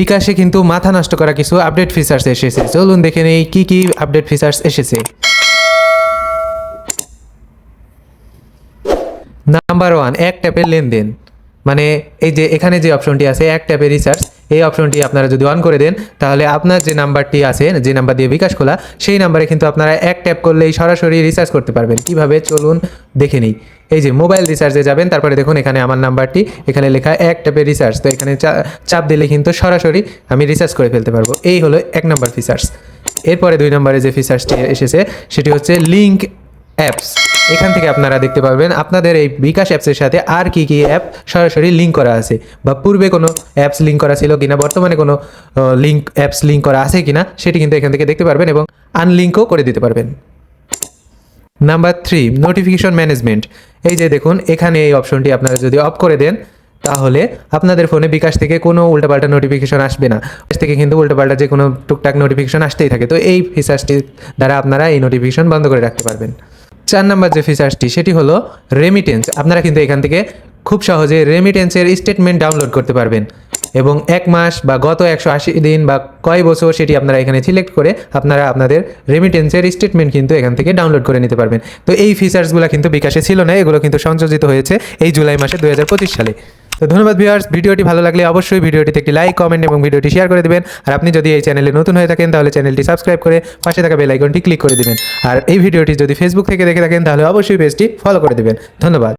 বিকাশে কিন্তু মাথা নষ্ট করা কিছু আপডেট ফিচার্স এসেছে। চলুন দেখে নেই কি কি আপডেট ফিচার্স এসেছে। নাম্বার ওয়ান এক ট্যাপের লেনদেন। মানে এই যে এখানে যে অপশনটি আছে, এক ট্যাপের রিসার্চ এই অপশনটি আপনারা যদি অন করে দেন, তাহলে আপনার যে নাম্বারটি আছে, যে নাম্বার দিয়ে বিকাশ খোলা, সেই নাম্বারে কিন্তু আপনারা এক ট্যাপ করলেই সরাসরি রিচার্জ করতে পারবেন। কীভাবে? চলুন দেখে নিই। এই যে মোবাইল রিচার্জে যাবেন, তারপরে দেখুন এখানে আমার নাম্বারটি, এখানে লেখা এক ট্যাপের রিচার্জ তো এখানে চাপ দিলে কিন্তু সরাসরি আমি রিচার্জ করে ফেলতে পারব। এই হলো এক নাম্বার ফিচার্স এরপরে দুই নম্বরে যে ফিচার্সটি এসেছে, সেটি হচ্ছে লিঙ্ক অ্যাপস এখান থেকে আপনারা দেখতে পাবেন আপনাদের এই বিকাশ অ্যাপসের সাথে আর কি কি অ্যাপ সরাসরি লিঙ্ক করা আছে বা পূর্বে কোনো অ্যাপস লিঙ্ক করা ছিল কিনা, বর্তমানে কোনো লিঙ্ক অ্যাপস লিঙ্ক করা আছে কিনা, সেটি কিন্তু এখান থেকে দেখতে পারবেন এবং আনলিঙ্কও করে দিতে পারবেন। নাম্বার থ্রি নোটিফিকেশন ম্যানেজমেন্ট এই যে দেখুন, এখানে এই অপশনটি আপনারা যদি অফ করে দেন, তাহলে আপনাদের ফোনে বিকাশ থেকে কোনো উল্টাপাল্টা নোটিফিকেশন আসবে না। বিকাশ থেকে কিন্তু উল্টাপাল্টা যে কোনো টুকটাক নোটিফিকেশন আসতেই থাকে। তো এই ফিচার্সটি দ্বারা আপনারা এই নোটিফিকেশন বন্ধ করে রাখতে পারবেন। চার নাম্বার যে ফিচার্সটি সেটি হলো রেমিটেন্স আপনারা কিন্তু এখান থেকে খুব সহজে রেমিটেন্সের স্টেটমেন্ট ডাউনলোড করতে পারবেন। এবং এক মাস বা গত একশো আশি দিন বা কয় বছর সেটি আপনারা এখানে সিলেক্ট করে আপনারা আপনাদের রেমিটেন্সের স্টেটমেন্ট কিন্তু এখান থেকে ডাউনলোড করে নিতে পারবেন। তো এই ফিচার্সগুলো কিন্তু বিকাশে ছিল না, এগুলো কিন্তু সংযোজিত হয়েছে এই জুলাই মাসে দু হাজার পঁচিশ সালে। তো ধন্যবাদ ভিউয়ার্স ভিডিওটি ভালো লাগলে অবশ্যই ভিডিওটিতে একটি লাইক কমেন্ট এবং ভিডিওটি শেয়ার করে দেবেন। আর আপনি যদি এই চ্যানেলে নতুন হয়ে থাকেন, তাহলে চ্যানেলটি সাবস্ক্রাইব করে পাশে থাকা বেল আইকনটি ক্লিক করে দেবেন। আর এই ভিডিওটি যদি ফেসবুক থেকে দেখে থাকেন, তাহলে অবশ্যই পেজটি ফলো করে দেবেন। ধন্যবাদ।